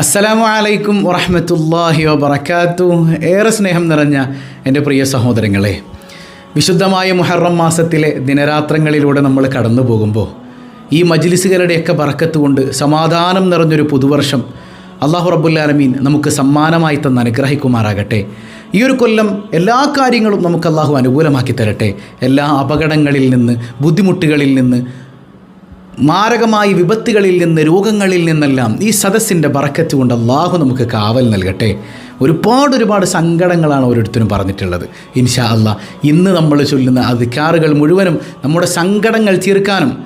അസ്സലാമു അലൈക്കും വറഹമത്തല്ലാഹി വബർക്കാത്തു ഏറെ സ്നേഹം നിറഞ്ഞ എന്റെ പ്രിയ സഹോദരങ്ങളെ വിശുദ്ധമായ മുഹറം മാസത്തിലെ ദിനരാത്രങ്ങളിലൂടെ നമ്മൾ കടന്നു പോകുമ്പോൾ ഈ മജ്ലിസുകളുടെയൊക്കെ പറക്കത്ത് കൊണ്ട് സമാധാനം നിറഞ്ഞൊരു പുതുവർഷം അള്ളാഹു റബ്ബുല്ലാലമീൻ നമുക്ക് സമ്മാനമായി തന്ന് അനുഗ്രഹിക്കുമാറാകട്ടെ. ഈ ഒരു കൊല്ലം എല്ലാ കാര്യങ്ങളും നമുക്ക് അള്ളാഹു അനുകൂലമാക്കി തരട്ടെ. എല്ലാ അപകടങ്ങളിൽ നിന്ന് ബുദ്ധിമുട്ടുകളിൽ നിന്ന് മാരകമായ വിപത്തുകളിൽ നിന്ന് രോഗങ്ങളിൽ നിന്നെല്ലാം ഈ സദസ്സിന്റെ ബറക്കത്ത് കൊണ്ട് അള്ളാഹു നമുക്ക് കാവൽ നൽകട്ടെ. ഒരുപാട് ഒരുപാട് സങ്കടങ്ങളാണ് ഓരോരുത്തരും പറഞ്ഞിട്ടുള്ളത്. ഇൻഷാ അല്ലാ ഇന്ന് നമ്മൾ ചൊല്ലുന്ന അധികാറുകൾ മുഴുവനും നമ്മുടെ സങ്കടങ്ങൾ തീർക്കാനും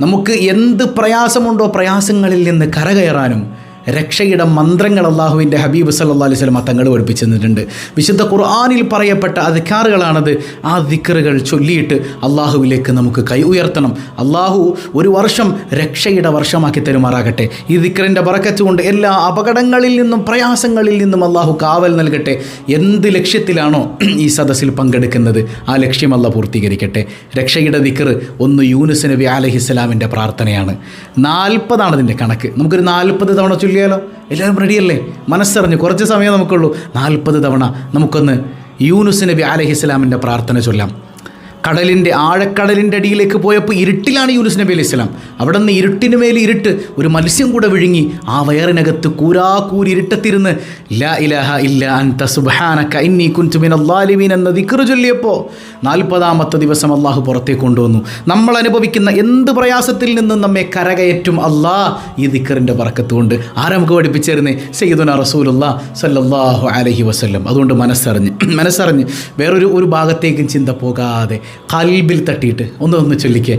നമുക്ക് എന്ത് പ്രയാസമുണ്ടോ പ്രയാസങ്ങളിൽ നിന്ന് കരകയറാനും രക്ഷയുടെ മന്ത്രങ്ങൾ അള്ളാഹുവിന്റെ ഹബീബ് സല്ലാ അലൈഹി സ്വലമ തങ്ങൾ പഠിപ്പിച്ചു തന്നിട്ടുണ്ട് വിശുദ്ധ ഖുർആാനിൽ പറയപ്പെട്ട അധികാറുകളാണത്. ആ ദിക്കറുകൾ ചൊല്ലിയിട്ട് അള്ളാഹുവിലേക്ക് നമുക്ക് കൈ ഉയർത്തണം. അള്ളാഹു ഒരു വർഷം രക്ഷയുടെ വർഷമാക്കി തരുമാറാകട്ടെ. ഈ ദിക്കറിന്റെ ബറക്കത്ത് കൊണ്ട് എല്ലാ അപകടങ്ങളിൽ നിന്നും പ്രയാസങ്ങളിൽ നിന്നും അള്ളാഹു കാവൽ നൽകട്ടെ. എന്ത് ലക്ഷ്യത്തിലാണോ ഈ സദസ്സിൽ പങ്കെടുക്കുന്നത്? ആ ലക്ഷ്യം അല്ല പൂർത്തീകരിക്കട്ടെ. രക്ഷയുടെ ദിക്കറ് ഒന്ന് യൂനുസ് നബി അലഹിസ്സലാമിന്റെ പ്രാർത്ഥനയാണ്. നാൽപ്പതാണ് അതിന്റെ കണക്ക്. നമുക്കൊരു നാൽപ്പത് തവണ ചൊല്ലിയാലോ എല്ലാവരും റെഡിയല്ലേ മനസ്സറിഞ്ഞ് കുറച്ച് സമയം നമുക്കുള്ളൂ. നാൽപ്പത് തവണ നമുക്കൊന്ന് യൂനുസ് നബി അലഹിസ്സലാമിന്റെ പ്രാർത്ഥന ചൊല്ലാം. കടലിന്റെ ആഴക്കടലിന്റെ അടിയിലേക്ക് പോയപ്പോൾ ഇരുട്ടിലാണ് യൂനുസ് നബി അലൈഹി സ്വലാം. അവിടെ നിന്ന് ഇരുട്ടിന് മേൽ ഇരുട്ട് ഒരു മത്സ്യം കൂടെ വിഴുങ്ങി ആ വയറിനകത്ത് കൂരാക്കൂരി ഇരുട്ടത്തിരുന്ന് ലാ ഇലാഹ ഇല്ല അൻത സുബ്ഹാനക ഇന്നി കുൻതു അള്ളാലിമീൻ എന്ന ദിക്റ് ചൊല്ലിയപ്പോൾ നാൽപ്പതാമത്തെ ദിവസം അള്ളാഹു പുറത്തേക്ക് കൊണ്ടുവന്നു. നമ്മൾ അനുഭവിക്കുന്ന എന്ത് പ്രയാസത്തിൽ നിന്നും നമ്മെ കരകയറ്റും അള്ളാ ഈ ദിക്കറിന്റെ പറക്കത്തുകൊണ്ട്. ആരാ നമുക്ക് പഠിപ്പിച്ചിരുന്നേ? സയ്യിദുന റസൂലുള്ള സല്ലാഹു അലഹി വസ്ല്ലം. അതുകൊണ്ട് മനസ്സറിഞ്ഞ് മനസ്സറിഞ്ഞ് വേറൊരു ഒരു ഭാഗത്തേക്കും ചിന്ത പോകാതെ കൽബിൽ തട്ടിയിട്ട്. ഒന്ന് ഒന്ന് ചൊല്ലിക്കേ.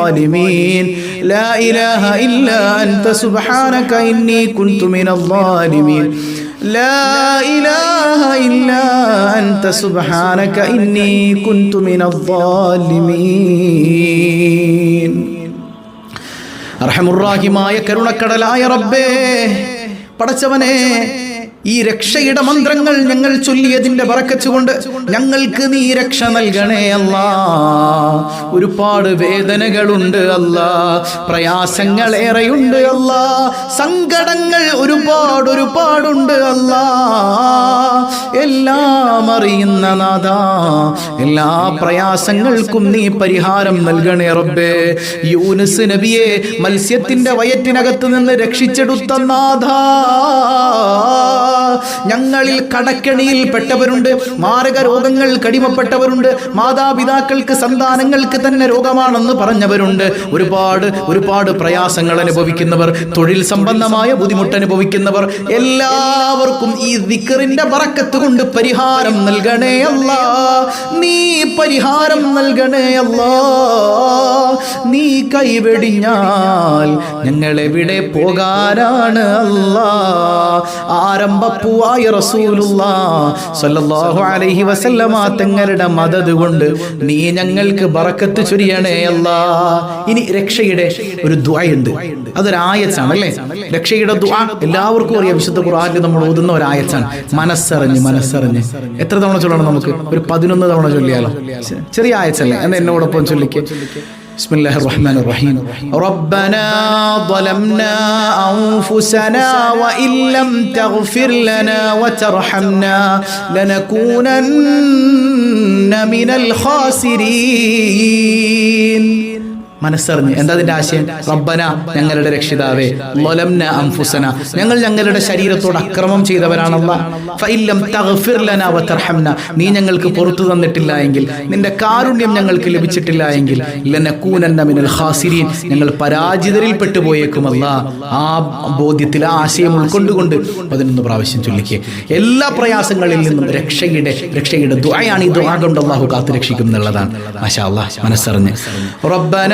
لا إله إلا أنت سبحانك إني كنت من الظالمين لا إله إلا أنت سبحانك إني كنت من الظالمين അർഹമുറാഹിമായ കരുണക്കടലായ റബ്ബേ പടച്ചവനെ ഈ രക്ഷയുടെ മന്ത്രങ്ങൾ ഞങ്ങൾ ചൊല്ലിയതിന്റെ പറക്കച്ചുകൊണ്ട് ഞങ്ങൾക്ക് നീ രക്ഷ നൽകണേ അല്ല. ഒരുപാട് വേദനകളുണ്ട് അല്ല. പ്രയാസങ്ങൾ ഏറെയുണ്ട് അല്ല. സങ്കടങ്ങൾ ഒരുപാട് ഒരുപാടുണ്ട് അല്ല. എല്ലാം അറിയുന്ന നാഥ. എല്ലാ പ്രയാസങ്ങൾക്കും നീ പരിഹാരം നൽകണേ റബ്ബേ. യൂനുസ് നബിയെ മത്സ്യത്തിന്റെ വയറ്റിനകത്ത് നിന്ന് രക്ഷിച്ചെടുത്ത നാഥ. ഞങ്ങളിൽ കടക്കെണിയിൽ പെട്ടവരുണ്ട്. മാരക രോഗങ്ങൾ കടിമപ്പെട്ടവരുണ്ട്. മാതാപിതാക്കൾക്ക് സന്താനങ്ങൾക്ക് തന്നെ രോഗമാണെന്ന് പറഞ്ഞവരുണ്ട്. ഒരുപാട് ഒരുപാട് പ്രയാസങ്ങൾ അനുഭവിക്കുന്നവർ തൊഴിൽ സംബന്ധമായ ബുദ്ധിമുട്ട് അനുഭവിക്കുന്നവർ എല്ലാവർക്കും ഈ ദിക്കറിന്റെ പറക്കത്ത് കൊണ്ട് പരിഹാരം നൽകണേ അല്ല. നീ പരിഹാരം നൽകണേ അല്ല. നീ കൈവെടിഞ്ഞാൽ ഞങ്ങൾ എവിടെ പോകാനാണ് അല്ല. ആരംഭപ്പൂവായ റസൂലുള്ള സല്ലല്ലാഹു അലൈഹി വസല്ലമ തങ്ങളുടെ മദത് കൊണ്ട് നീ ഞങ്ങൾക്ക് ബറക്കത്ത് ചൊരിയണേ അല്ലാ. ഇനി രക്ഷയുടെ ഒരു ദ്വയുണ്ട്. അതൊരായച്ചാണ് അല്ലേ രക്ഷയുടെ ദ്വാ എല്ലാവർക്കും അറിയാം. വിശുദ്ധ ഖുർആനിൽ നമ്മൾ ഓതുന്ന ഒരു ആയച്ചാണ്. മനസ്സറിഞ്ഞ് മനസ്സറിഞ്ഞ്. എത്ര തവണ ചൊല്ലണം നമുക്ക്? ഒരു പതിനൊന്ന് തവണ ചൊല്ലിയാലോ? ചെറിയ ആയച്ചല്ലേ? എന്ന് എന്നോടൊപ്പം ചൊല്ലിക്ക്. بسم الله الرحمن الرحيم. ربنا ظلمنا أنفسنا وإن لم تغفر لنا وترحمنا لنكونن من الخاسرين. മനസ്സറിഞ്ഞ്. എന്താ അതിന്റെ ആശയം? റബ്ബന ഞങ്ങളുടെ രക്ഷിതാവേ ലൊലംന അംഫുസന ഞങ്ങൾ ഞങ്ങളുടെ ശരീരത്തോട് അക്രമം ചെയ്തവരാണല്ല. ഫൈലം തഗ്ഫിർ ലനാ വതർഹംന. നീ ഞങ്ങൾക്ക് പുറത്തു തന്നിട്ടില്ല എങ്കിൽ നിന്റെ കാരുണ്യം ഞങ്ങൾക്ക് ലഭിച്ചിട്ടില്ല എങ്കിൽ ലനകൂനന്ന മിനൽ ഖാസിരീൻ. ഞങ്ങൾ പരാജിതരിൽ പെട്ടുപോയേക്കുമല്ല ആ ബോധ്യത്തിൽ ആ ആശയം ഉൾക്കൊണ്ടുകൊണ്ട് പതിനൊന്ന് പ്രാവശ്യം ചൊല്ലിക്കുക എല്ലാ പ്രയാസങ്ങളിൽ നിന്നും രക്ഷയുടെ രക്ഷയുടെ ദുആയാണ് ഈ ദുആ കൊണ്ട് അള്ളാഹു കാത്തു രക്ഷിക്കും എന്നുള്ളതാണ് മാഷാ അല്ലാഹ് മനസ്സറിഞ്ഞ്. റബ്ബന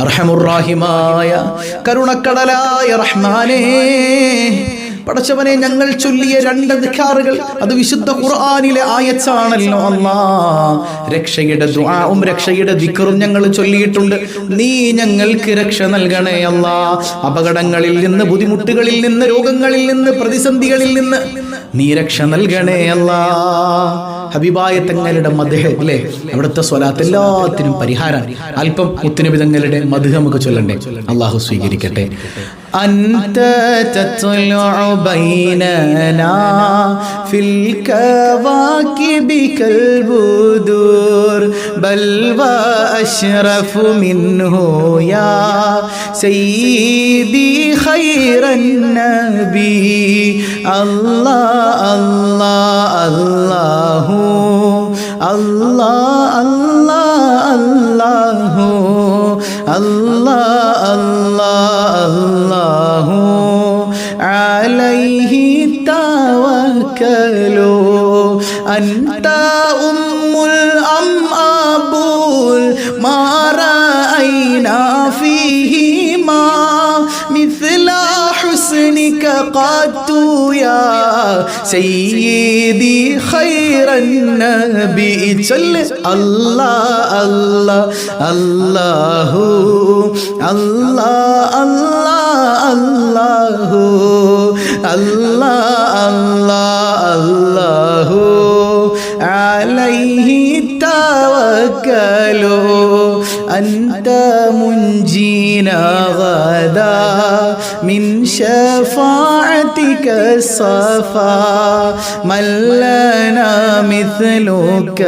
അർഹമുറാഹിമായ കരുണക്കടലായ റഹ്മാനേ. പടച്ചവനെ ഞങ്ങൾ ചൊല്ലിയ രണ്ട് ധിക്കാറുകൾ അത് വിശുദ്ധ ഖുർആാനിലെ ആയച്ചാണല്ലോ അല്ലാ. രക്ഷയുടെ ദുആവും രക്ഷയുടെ ദിക്കറും ഞങ്ങൾ ചൊല്ലിയിട്ടുണ്ട്. നീ ഞങ്ങൾക്ക് രക്ഷ നൽകണേ അല്ലാ. അപകടങ്ങളിൽ നിന്ന് ബുദ്ധിമുട്ടുകളിൽ നിന്ന് രോഗങ്ങളിൽ നിന്ന് പ്രതിസന്ധികളിൽ നിന്ന് നീ രക്ഷ നൽകണേ അല്ലാ. ഹബീബായ തങ്ങളുടെ മധുഹം അല്ലേ? അവിടുത്തെ സ്വലാത്ത് എല്ലാത്തിനും പരിഹാരം അല്പം മുത്തുനബി തങ്ങളുടെ മധുഹം നമുക്ക് ചൊല്ലണ്ടേ? അള്ളാഹു സ്വീകരിക്കട്ടെ. أنت تطلع بيننا في الكواكب كالبدور بل وأشرف منه يا سيدي خير النبي. الله الله الله الله الله الله الله അല്ലാഹു അലൈഹി തവക്കലു. അൻത ഉമ്മുൽ അം അബൂൽ മാറ ഐനാ حسنك قد يا سيدي خير النبي جل الله الله الله الله الله الله الله الله عليه توكلوا أنت منجينا غدا من شفاعتك الصفا من لنا مثلك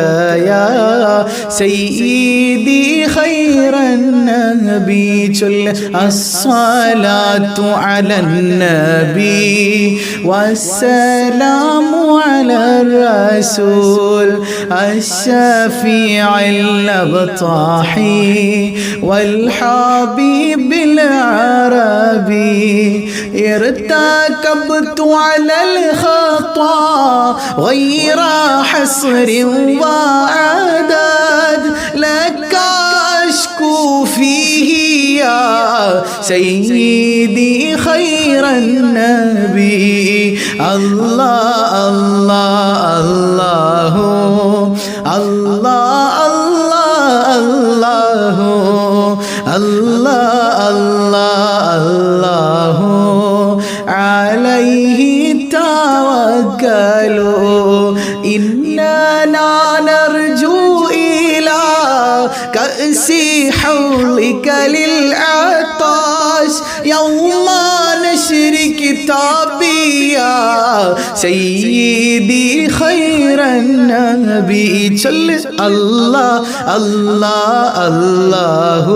يا سيدي خير النبي الصلاة على النبي والسلام على الرسول الشفيع الأبطاحي والحبيب العربي ارتكبت على الخطا غير حصر وعدد لك أشكو فيه يا سيدي خير النبي. الله الله الله الله الله الله الله الله عليه توكلوا إننا نرجو إلى كأس حولك للعطاش يوم يا سيدي خير النبي الله الله الله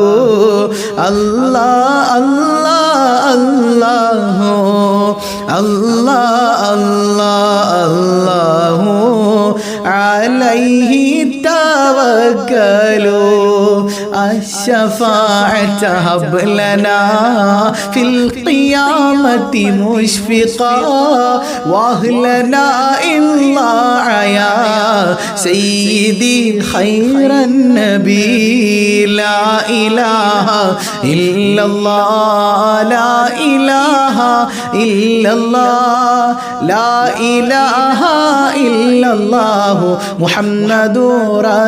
الله الله الله الله الله الله عليه توكلوا. الشفاعة هب لنا في القيامة مشفقا. وأهلنا إلا يا سيدي خير النبي. لا إله إلا الله. لا إله إلا الله. لا إله إلا الله. محمد رسول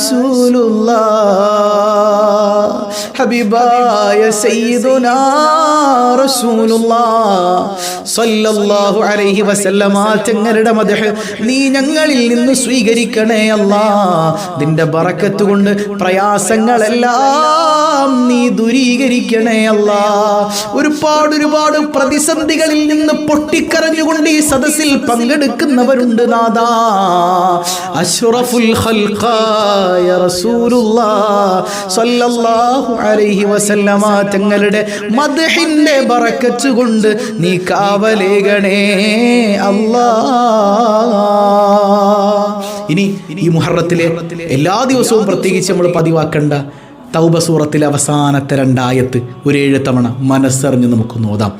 റസൂലുള്ളാഹ് ഹബീബായ സയ്യിദുനാ റസൂലുള്ളാഹ് സല്ലല്ലാഹു അലൈഹി വസല്ലമ തങ്ങളുടെ മദഹ് നീ ഞങ്ങളിൽ നിന്ന് സ്വീകരിക്കണേ അല്ലാ. നിന്റെ ബറക്കത്ത് കൊണ്ട് പ്രയാസങ്ങളെല്ലാം നീ ദൂരീകരിക്കണേ അല്ലാ. ഒരുപാട് ഒരുപാട് പ്രതിസന്ധികളിൽ നിന്ന് പൊട്ടിക്കരഞ്ഞുകൊണ്ട് ഈ സദസ്സിൽ പങ്കെടുക്കുന്നവരുണ്ട് നാദാ. അഷ്റഫുൽ ഖൽഖായ റസൂലുള്ളാഹ് സല്ലല്ലാഹു അലൈഹി വസല്ലമ തങ്ങളുടെ മദ്ഹിന്റെ ബറക്കത്ത് കൊണ്ട് നീ കാവലേകണേ അല്ലാ. ഇനി ഈ മുഹറത്തിലെ എല്ലാ ദിവസവും പ്രത്യേകിച്ച് നമ്മൾ പതിവാക്കേണ്ട തൗബ സൂറത്തിലെ അവസാനത്തെ രണ്ടായത്ത് ഒരു ഏഴ് തവണ മനസ്സറിഞ്ഞ് നമുക്ക് നോതാം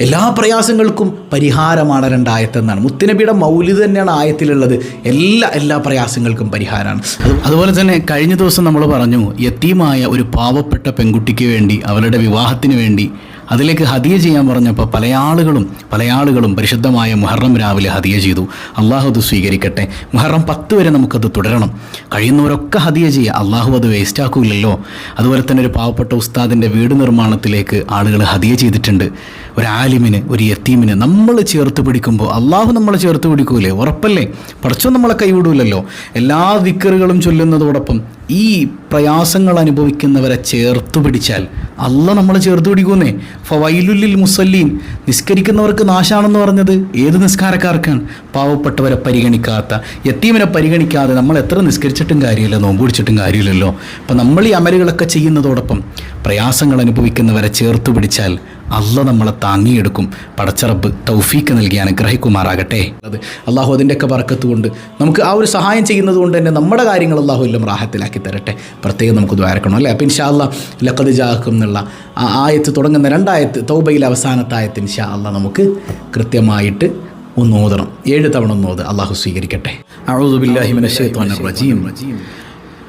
എല്ലാ പ്രയാസങ്ങൾക്കും പരിഹാരമാണ് രണ്ടായത്തെന്നാണ് മുത്തുനബിയുടെ മൗലിദ് തന്നെയാണ് ആയത്തിലുള്ളത്. എല്ലാ എല്ലാ പ്രയാസങ്ങൾക്കും പരിഹാരമാണ്. അതുപോലെ തന്നെ കഴിഞ്ഞ ദിവസം നമ്മൾ പറഞ്ഞു യത്തീമായ ഒരു പാവപ്പെട്ട പെൺകുട്ടിക്ക് വേണ്ടി അവളുടെ വിവാഹത്തിന് വേണ്ടി അതിലേക്ക് ഹദിയ ചെയ്യാൻ പറഞ്ഞപ്പോൾ പല ആളുകളും പല ആളുകളും പരിശുദ്ധമായ മുഹറം രാവിലെ ഹദിയ ചെയ്തു. അള്ളാഹു അത് സ്വീകരിക്കട്ടെ. മുഹറം പത്ത് വരെ നമുക്കത് തുടരണം. കഴിയുന്നവരൊക്കെ ഹദിയ ചെയ്യുക. അള്ളാഹു അത് വേസ്റ്റ് ആക്കൂലല്ലോ. അതുപോലെ തന്നെ ഒരു പാവപ്പെട്ട ഉസ്താദിന്റെ വീട് നിർമ്മാണത്തിലേക്ക് ആളുകൾ ഹദിയ ചെയ്തിട്ടുണ്ട്. ഒരു ആലിമിന് ഒരു യത്തീമിന് നമ്മൾ ചേർത്ത് പിടിക്കുമ്പോൾ അള്ളാഹു നമ്മളെ ചേർത്ത് പിടിക്കൂലേ? ഉറപ്പല്ലേ? പഠിച്ചോ നമ്മളെ കൈവിടൂലല്ലോ. എല്ലാ ദിക്കറുകളും ചൊല്ലുന്നതോടൊപ്പം ഈ പ്രയാസങ്ങൾ അനുഭവിക്കുന്നവരെ ചേർത്ത് പിടിച്ചാൽ അല്ല നമ്മളെ ചേർത്ത് പിടിക്കുന്നേ. ഫവൈലുല്ലിൽ മുസല്ലീൻ. നിസ്കരിക്കുന്നവർക്ക് നാശാണെന്ന് പറഞ്ഞത് ഏത് നിസ്കാരക്കാർക്കാണ്? പാവപ്പെട്ടവരെ പരിഗണിക്കാത്ത യത്തീമിനെ പരിഗണിക്കാതെ നമ്മൾ എത്ര നിസ്കരിച്ചിട്ടും കാര്യമില്ല നോമ്പ് പിടിച്ചിട്ടും കാര്യമില്ലല്ലോ. അപ്പം നമ്മൾ ഈ അമലുകളൊക്കെ ചെയ്യുന്നതോടൊപ്പം പ്രയാസങ്ങൾ അനുഭവിക്കുന്നവരെ ചേർത്ത് പിടിച്ചാൽ അല്ല നമ്മളെ താങ്ങിയെടുക്കും. പടച്ചറബ് തൗഫീക്ക് നൽകി അനുഗ്രഹിക്കുമാറാകട്ടെ. അത് അള്ളാഹു അതിന്റെയൊക്കെ പറക്കത്ത് കൊണ്ട് നമുക്ക് ആ ഒരു സഹായം ചെയ്യുന്നത് കൊണ്ട് തന്നെ നമ്മുടെ കാര്യങ്ങൾ അള്ളാഹു എല്ലാം റാഹത്തിലാക്കി തരട്ടെ. പ്രത്യേകം നമുക്ക് ദ്വാരക്കണം അല്ലേ? അപ്പം ഇൻഷാ അല്ലാ ലക്കത് ജാഹക്കും എന്നുള്ള ആ ആയത്ത് തുടങ്ങുന്ന രണ്ടായത്ത് തൗബയിലെ അവസാനത്തെ ആയത്ത് ഇൻഷാ അല്ലാ നമുക്ക് കൃത്യമായിട്ട് ഒന്ന് ഓതണം. ഏഴ് തവണ ഒന്ന് ഓത്. അള്ളാഹു സ്വീകരിക്കട്ടെ.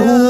له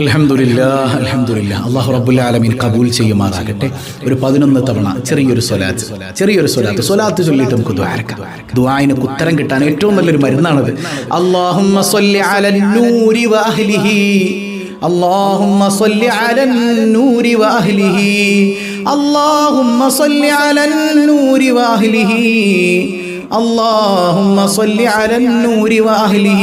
അൽഹംദുലില്ലാ അൽഹംദുലില്ലാ അള്ളാഹു റബ്ബുൽ ആലമീൻ കബൂൽ ചെയ്യുമാറാകട്ടെ ഒരു പതിനൊന്ന് തവണ ചെറിയൊരു സ്വലാത്ത് ചെറിയൊരു സ്വലാത്ത് സ്വലാത്ത് ചൊല്ലിയിട്ട് നമുക്ക് ദ്വാരക്കാം ദ്വായിന് ഉത്തരം കിട്ടാൻ ഏറ്റവും നല്ലൊരു മരുന്നാണത് അള്ളാഹുമ്മ സ്വല്ലി അലൻ നൂരി വഅഹ്ലിഹി اللهم صل على النور وأهله اللهم صل على النور وأهله اللهم صل على النور وأهله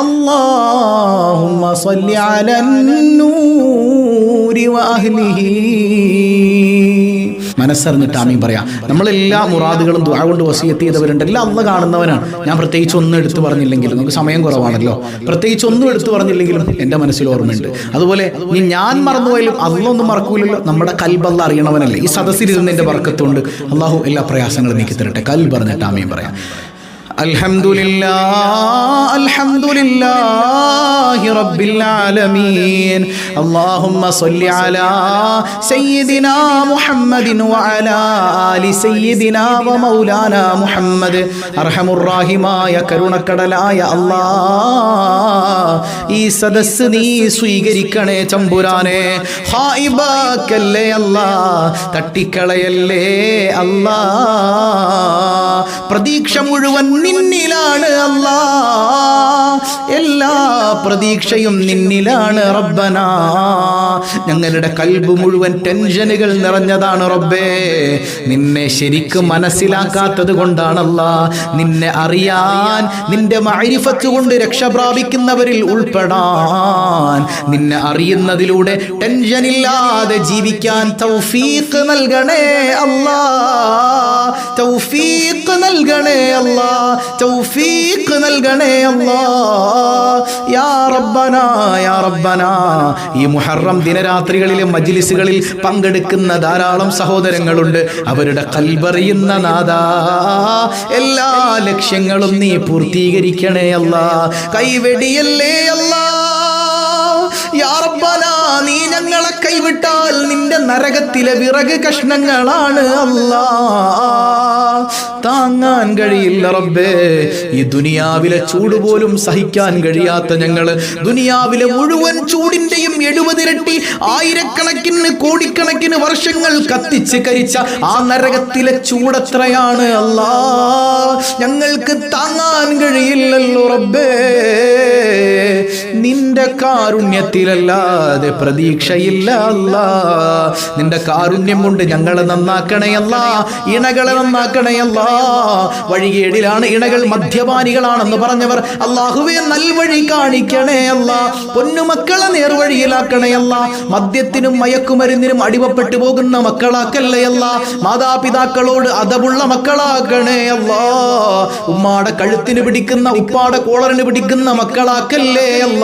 اللهم صل على النور وأهله മനസ്സറിഞ്ഞിട്ട് ആമീൻ പറയാം നമ്മളെല്ലാ മുറാദുകളും ദുആ കൊണ്ട് വസീയത്ത് ചെയ്തവരുണ്ട് എല്ലാം അള്ള കാണുന്നവനാണ് ഞാൻ പ്രത്യേകിച്ച് ഒന്നും എടുത്തു പറഞ്ഞില്ലെങ്കിലും നമുക്ക് സമയം കുറവാണല്ലോ പ്രത്യേകിച്ച് ഒന്നും എടുത്തു പറഞ്ഞില്ലെങ്കിലും എൻ്റെ മനസ്സിൽ ഓർമ്മയുണ്ട് അതുപോലെ നീ ഞാൻ മറന്നുപോയാലും അള്ളൊന്നും മറക്കൂലല്ലോ നമ്മുടെ കൽബല്ല അറിയണവനല്ലേ ഈ സദസ്സിലിരുന്നതിൻ്റെ വർക്കത്തുകൊണ്ട് അള്ളാഹു എല്ലാ പ്രയാസങ്ങളും നീക്കി തരട്ടെ കൽ പറഞ്ഞിട്ട് ആമീൻ പറയാം അൽഹംദുലില്ലാ അൽഹംദുലില്ലാഹി റബ്ബിൽ ആലമീൻ. അല്ലാഹുമ്മ സ്വല്ലി അലാ സയ്യിദിനാ മുഹമ്മദിൻ വഅല ആലി സയ്യിദിനാ വമൗലാനാ മുഹമ്മദ്. അർഹമുർ റഹീമായ കരുണക്കടലായ അല്ലാ ഈ സദസ്സ് നീ സ്വീകരിക്കണേ ചമ്പുരാനെ. ഹായിബാക്കല്ലേ അല്ലാ തട്ടിക്കളയല്ലേ അല്ലാ പ്രതീക്ഷ മുഴുവൻ നിന്നിലാണ് അല്ലാ. എല്ലാ പ്രതീക്ഷയും നിന്നിലാണ് റബ്ബന. ഞങ്ങളുടെ കൽബ് മുഴുവൻ ടെൻഷനുകൾ നിറഞ്ഞതാണ് റബ്ബേ. നിന്നെ ശരിക്കും മനസ്സിലാക്കാത്തത് കൊണ്ടാണല്ല. നിന്നെ അറിയാൻ നിന്റെ മൈരിഫത്ത് കൊണ്ട് രക്ഷ പ്രാപിക്കുന്നവരിൽ ഉൾപ്പെടാൻ. നിന്നെ അറിയുന്നതിലൂടെ ടെൻഷനില്ലാതെ ജീവിക്കാൻ തൗഫീഖ് നൽകണേ അല്ലാ. തൗഫീഖ് നൽകണേ അല്ലാ. തൗഫീഖ് നൽകണേ അല്ലാ. യാ റബ്ബന യാ റബ്ബന. ഈ മുഹറം ദിനരാത്രികളിലെ മജ്ലിസുകളിൽ പങ്കെടുക്കുന്ന ധാരാളം സഹോദരങ്ങളുണ്ട്. അവരുടെ കൽബറിയുന്ന നാഥ. എല്ലാ ലക്ഷ്യങ്ങളും നീ പൂർത്തീകരിക്കണേ അല്ല. കൈവെടിയല്ലേ അല്ലാ. യാ റബ്ബന നീ ഞങ്ങളെ കൈവിട്ടാൽ നിന്റെ നരകത്തിലെ വിറക് കഷ്ണങ്ങളാണ് അല്ലാ. താങ്ങാൻ കഴിയില്ല റബ്ബേ. ഈ ദുനിയാവിലെ ചൂട് പോലും സഹിക്കാൻ കഴിയാത്ത ഞങ്ങൾ ദുനിയാവിലെ മുഴുവൻ ചൂടിന്റെയും എഴുപതിരട്ടി ആയിരക്കണക്കിന് കോടിക്കണക്കിന് വർഷങ്ങൾ കത്തിച്ച് കരിച്ച ആ നരകത്തിലെ ചൂടത്രയാണ് അല്ലാ. ഞങ്ങൾക്ക് താങ്ങാൻ കഴിയില്ലല്ലോ റബ്ബേ. നിന്റെ കാരുണ്യത്തിലല്ലാതെ പ്രതീക്ഷയില്ല അല്ല. നിന്റെ കാരുണ്യം കൊണ്ട് ഞങ്ങളെ നന്നാക്കണയല്ല ഇണകളെ നന്നാക്കണയല്ല വഴികേടിലാണ് ഇണകൾ മദ്യപാനികളാണെന്ന് പറഞ്ഞവർ അള്ളാഹുവെ നൽവഴി കാണിക്കണേ അല്ല. പൊന്നുമക്കളെ നേർവഴിയിലാക്കണയല്ല മദ്യത്തിനും മയക്കുമരുന്നിനും അടിവപ്പെട്ടു പോകുന്ന മക്കളാക്കല്ലയല്ല മാതാപിതാക്കളോട് അതവുള്ള മക്കളാക്കണേ അല്ല. ഉമ്മാടെ കഴുത്തിന് പിടിക്കുന്ന ഉപ്പാടെ കോളറിന് പിടിക്കുന്ന മക്കളാക്കല്ലേ അല്ല.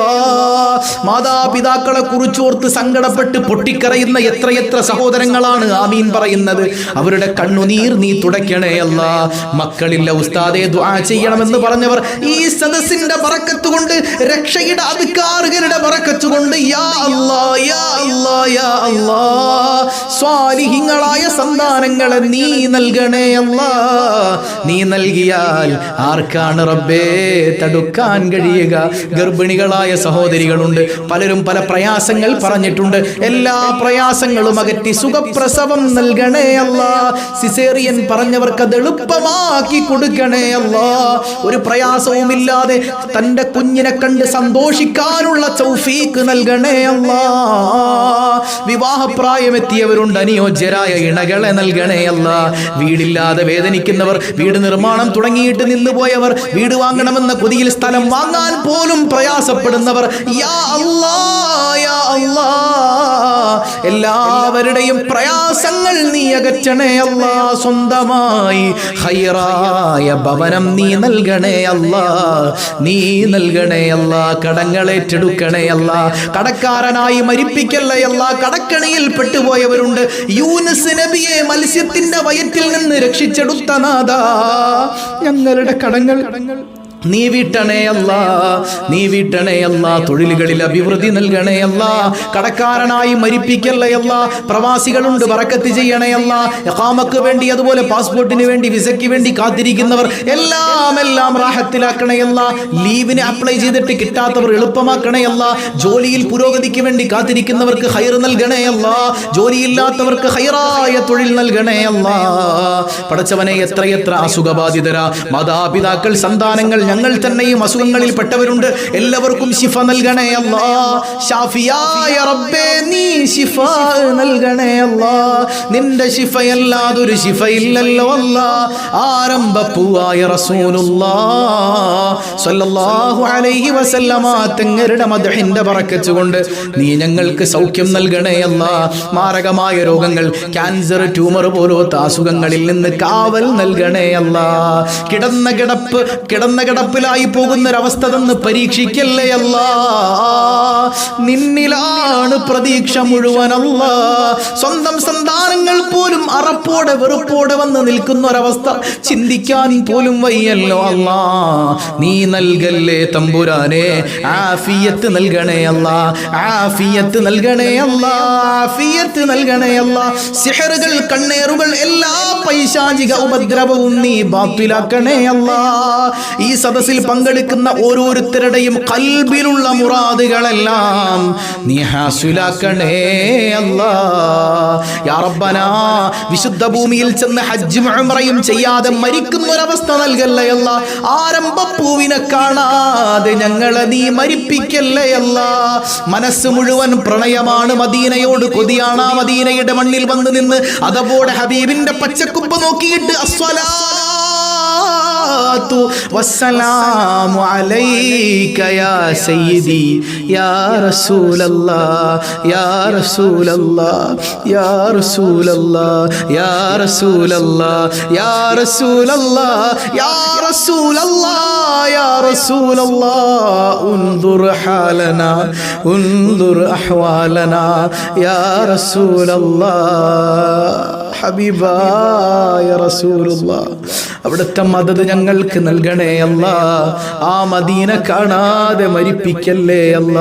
മാതാപിതാക്കളെ കുറിച്ചോർത്ത് സങ്കടപ്പെട്ട് പൊട്ടിക്കറയുന്ന എത്രയെത്ര സഹോദരങ്ങളാണ് ആമീൻ പറയുന്നത്. അവരുടെ കണ്ണുനീർ നീ തുടയ്ക്കണേ അല്ല. മക്കളില്ല ഉസ്താദെ ദ്വാ ചെയ്യണമെന്ന് പറഞ്ഞവർ ഈ സദസ്സിന്റെ പറക്കത്ത് കൊണ്ട് രക്ഷയുടെ അധികാറുകളുടെ പറക്കത്ത് കൊണ്ട് യാ യാ യാ സ്വാലിഹിങ്ങളായ സന്താനങ്ങളെ നീ നൽകണേ അല്ല. നീ നൽകിയാൽ ആർക്കാണ് റബ്ബേ തടുക്കാൻ കഴിയുക? ഗർഭിണികളായ സഹോദരികളുണ്ട്. പലരും പല പ്രയാസങ്ങൾ പറഞ്ഞിട്ടുണ്ട്. എല്ലാ പ്രയാസങ്ങളും അകറ്റി സുഖപ്രസവം നൽകണേ അല്ല. സിസേറിയൻ പറഞ്ഞവർക്ക് അത് എളുപ്പമാക്കി കൊടുക്കണേ അല്ല. ഒരു പ്രയാസവുമില്ലാതെ തന്റെ കുഞ്ഞിനെ കണ്ട് സന്തോഷിക്കാനുള്ള ചൗഫീക്ക് നൽകണേ അല്ല. വിവാഹപ്രായമെത്തിയവരുണ്ട്. അനുയോജ്യരായ ഇണകളെ നൽകണേ അല്ല. വീടില്ലാതെ വേദനിക്കുന്നവർ വീട് നിർമ്മാണം തുടങ്ങിയിട്ട് നിന്നുപോയവർ വീട് വാങ്ങണമെന്ന കൊതിയിൽ സ്ഥലം വാങ്ങാൻ പോലും അല്ലാ എല്ലാവരുടെയും പ്രയാസങ്ങൾ നീ അകറ്റണേ അല്ല സ്വന്തമായി ഹൈറായ ഭവനം നീ നൽകണേ അല്ല നീ നൽകണേ അല്ല കടങ്ങളേറ്റെടുക്കണേ അല്ല കടക്കാരനായി മരിപ്പിക്കല്ലേ അല്ല കടക്കണിയിൽ പെട്ടുപോയവരുണ്ട്. യൂനസ് നബിയെ മത്സ്യത്തിന്റെ വയറ്റിൽ നിന്ന് രക്ഷിച്ചെടുത്ത നാഥ ഞങ്ങളുടെ കടങ്ങൾ നീ വീട്ടണേ നീ വീട്ടണേ തൊഴിലുകളിൽ അഭിവൃദ്ധി നൽകണേ കടക്കാരനായി മരിപ്പിക്കല്ലേ അല്ല പ്രവാസികളുണ്ട് വറക്കത്ത് ചെയ്യണേ എക്കാമക്ക് വേണ്ടി അതുപോലെ പാസ്പോർട്ടിന് വേണ്ടി വിസയ്ക്ക് വേണ്ടി കാത്തിരിക്കുന്നവർ എല്ലാം എല്ലാം റാഹത്തിലാക്കണേ അല്ല ലീവിന് അപ്ലൈ ചെയ്തിട്ട് കിട്ടാത്തവർ എളുപ്പമാക്കണേ അല്ല ജോലിയിൽ പുരോഗതിക്ക് വേണ്ടി കാത്തിരിക്കുന്നവർക്ക് ഹൈർ നൽകണേ ജോലിയില്ലാത്തവർക്ക് ഹൈറായ തൊഴിൽ നൽകണേ അല്ല. പടച്ചവനെ എത്രയെത്ര അസുഖബാധിതരാ മാതാപിതാക്കൾ സന്താനങ്ങൾ ഞങ്ങൾ തന്നെ ഈ അസുഖങ്ങളിൽ പെട്ടവരുണ്ട് എല്ലാവർക്കും ശിഫ നൽകണേ അല്ലാ. ഷാഫിയായ റബ്ബേ നീ ശിഫ നൽകണേ അല്ലാ. നിന്റെ ശിഫയല്ലാതൊരു ശിഫയില്ലല്ലോ അല്ല. ആരംഭപ്പൂവായ റസൂലുള്ളാ. സല്ലല്ലാഹു അലൈഹി വസല്ലമ തങ്ങളുടെ മദ്ഹിന്റെ പറക്കച്ചുകൊണ്ട് കൊണ്ട് നീ ഞങ്ങൾക്ക് സൗഖ്യം നൽകണേ അല്ല. മാരകമായ രോഗങ്ങൾ ക്യാൻസർ ട്യൂമർ പോലത്തെ അസുഖങ്ങളിൽ നിന്ന് കാവൽ നൽകണേ അല്ല. കിടന്ന കിടപ്പ് കിടന്ന കിടപ്പിലായി പോകുന്ന ഒരവസ്ഥ തന്ന് പരീക്ഷിക്കല്ലേ അല്ല നിന്നിലാണ് പ്രതീക്ഷ മുഴുവനല്ല. സ്വന്തം സന്താനങ്ങൾ പോലും അറപ്പോടെ വെറുപ്പോടെ വന്ന് നിൽക്കുന്ന ഒരവസ്ഥ ചിന്തിക്കാൻ പോലും വയ്യല്ലോ അല്ല. നീ നൽകല്ലേ തമ്പുരാനെ? ആഫിയത്ത് നൽകണേ അല്ല. ആഫിയത്ത് നൽകണേ അല്ല. ആഫിയത്ത് നൽകണേ അല്ല. സിഹറുകൾ കണ്ണേറുകൾ എല്ലാ പൈശാചിക ഉപദ്രവവും നീ ബാത്തിലാക്കണേ അല്ല. ഈ സദസ്സിൽ പങ്കെടുക്കുന്ന ഓരോരുത്തരുടെയും കൽബിലുള്ള മുറാദുകളെല്ലാം നീ ഹാസുലാക്കണേ യാ വിശുദ്ധ ഭൂമിയിൽ ചെന്ന് ഹജ്ജും ഉംറയും ചെയ്യാതെ മരിക്കുന്ന ഒരവസ്ഥ നൽകല്ലേ അല്ല. ആരംഭപ്പൂവിനെ കാണാതെ ഞങ്ങളെ നീ മരിപ്പിക്കല്ലേ അല്ല. മനസ്സ് മുഴുവൻ പ്രണയമാണ് മദീനയോട് കൊതിയാണ് മദീനയുടെ മണ്ണിൽ വന്ന് നിന്ന് അതപോടെ ഹബീബിന്റെ പച്ചക്കുപ്പ് നോക്കിയിട്ട് അസ്വലാ. الصلاة والسلام عليك يا سيدي يا رسول الله يا رسول الله يا رسول الله يا رسول الله يا رسول الله يا رسول الله يا رسول الله انظر حالنا انظر أحوالنا يا رسول الله ഹബീബായ റസൂലുള്ള. അവിടുത്തെ മദത് ഞങ്ങൾക്ക് നൽകണേ അല്ല. ആ മദീന കാണാതെ മരിപ്പിക്കല്ലേ അല്ല.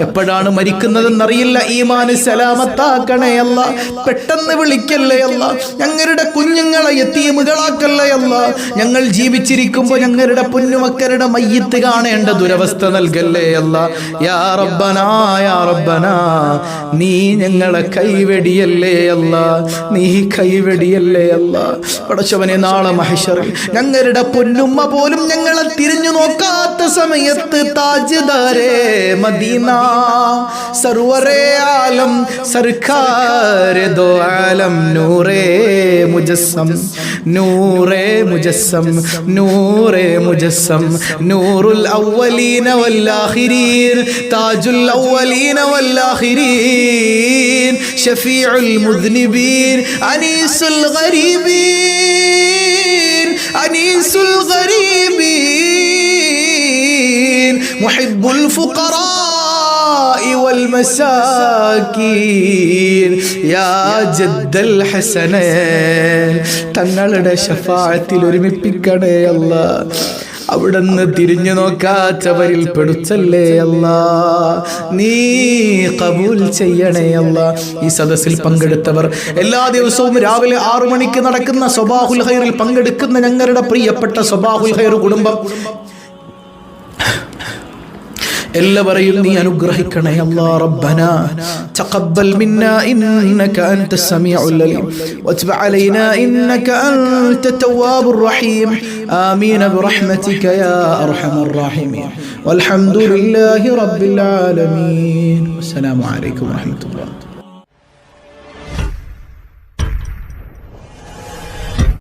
എപ്പോഴാണ് മരിക്കുന്നതെന്നറിയില്ല. ഈമാന് സലാമത്താക്കണേ അല്ല. പെട്ടെന്ന് വിളിക്കല്ലേ അല്ല. ഞങ്ങളുടെ കുഞ്ഞുങ്ങളെ എത്തിയമുകളാക്കല്ലേ അല്ല. ഞങ്ങൾ ജീവിച്ചിരിക്കുമ്പോൾ ഞങ്ങളുടെ പൊന്നുമക്കളുടെ മയ്യത്ത് കാണേണ്ട ദുരവസ്ഥ നൽകല്ലേ അല്ല. യാ റബ്ബനാ യാ റബ്ബനാ. നീ ഞങ്ങളെ കൈവെടിയല്ലേ അല്ല. നീ കൈവെടിയല്ലേ അല്ല? പടച്ചവനെ നാളെ മഹേശ്വരൻ ഞങ്ങളുടെ പൊന്നുമ്മ പോലും ഞങ്ങളെ തിരിഞ്ഞു നോക്കാത്ത സമയത്ത് താജ്ദാരേ മദീന സർവറേ ആലം സർക്കാർ ആലം നൂറേ മുജസ്സം നൂറേ മുജസ്സം നൂറേ മുജസ്സം. നൂറുൽ അവലീന വല്ലാഹിരീൻ താജുൽ അവലീന വല്ലാഹിരീൻ ഷഫീഉൽ മുദ്നിബീൻ അനീസുൽ ഗരീബീൻ അനീസുൽ ഗരീബീൻ മുഹിബ്ബുൽ ഫുഖറാ والمساكين يا جد الحسنين തങ്ങളുടെ ഷഫാഅത്തിൽ ഒരുമിപ്പിക്കണേ അല്ല അവിടുന്ന് തിരിഞ്ഞു നോക്കാത്തവരിൽ പെടുത്തല്ലേ അല്ല? നീ കബൂൽ ചെയ്യണേ അല്ല? ഈ സദസ്സിൽ പങ്കെടുത്തവർ എല്ലാ ദിവസവും രാവിലെ ആറു മണിക്ക് നടക്കുന്ന സ്വബാഹുൽ ഹൈറിൽ പങ്കെടുക്കുന്ന ഞങ്ങളുടെ പ്രിയപ്പെട്ട സ്വബാഹുൽ ഹൈർ കുടുംബം. എല്ലാവരെയും നീ അനുഗ്രഹിക്കണേ അല്ലാ റബ്ബന തഖബ്ബൽ മിന്നാ ഇന്നക അൻത സമീഉൽ അലീം വത്ബ അലൈനാ ഇന്നക അൻത തവ്വാബുർ റഹീം ആമീൻ برحمتك يا ارحم الراحمين والحمد لله رب العالمين السلام عليكم ورحمه الله